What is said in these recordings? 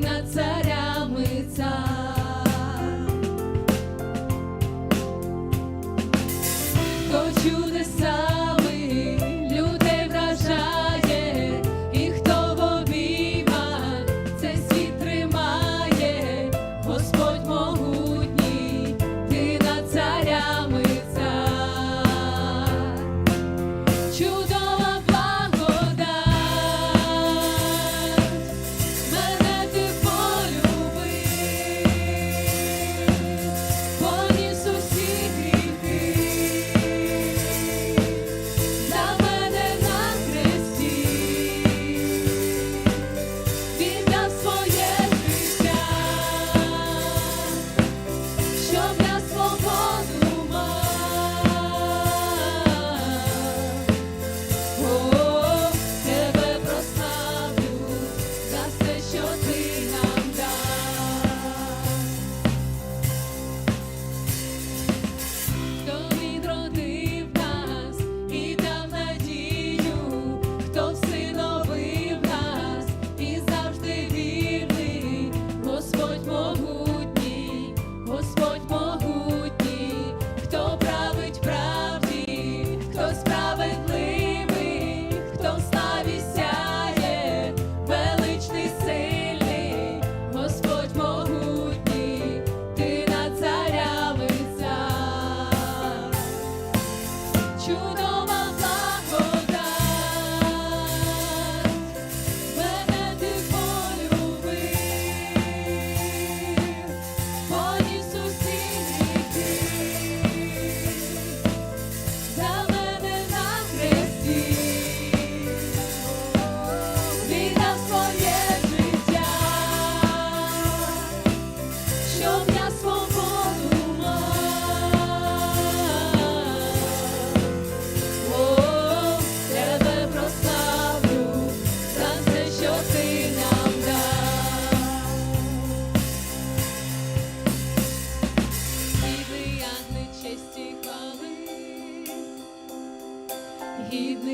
That's it.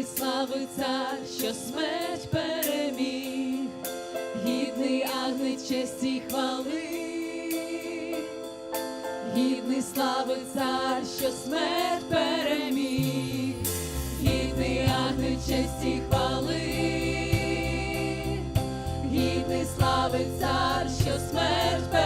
Слави цар, що смерть переміг, гідний агнець честі хвали, гідний слави цар, що смерть переміг, гідний агнець честі хвали, гідний слави цар, що смерть переміг,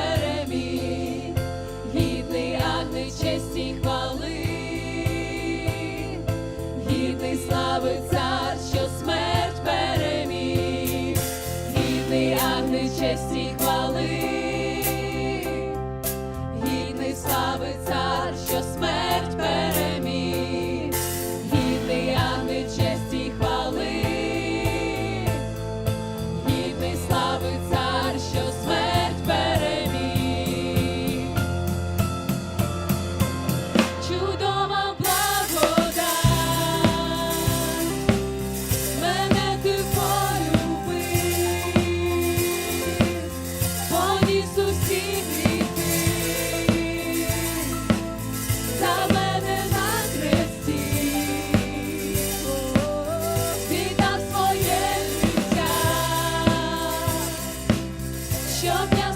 щоб я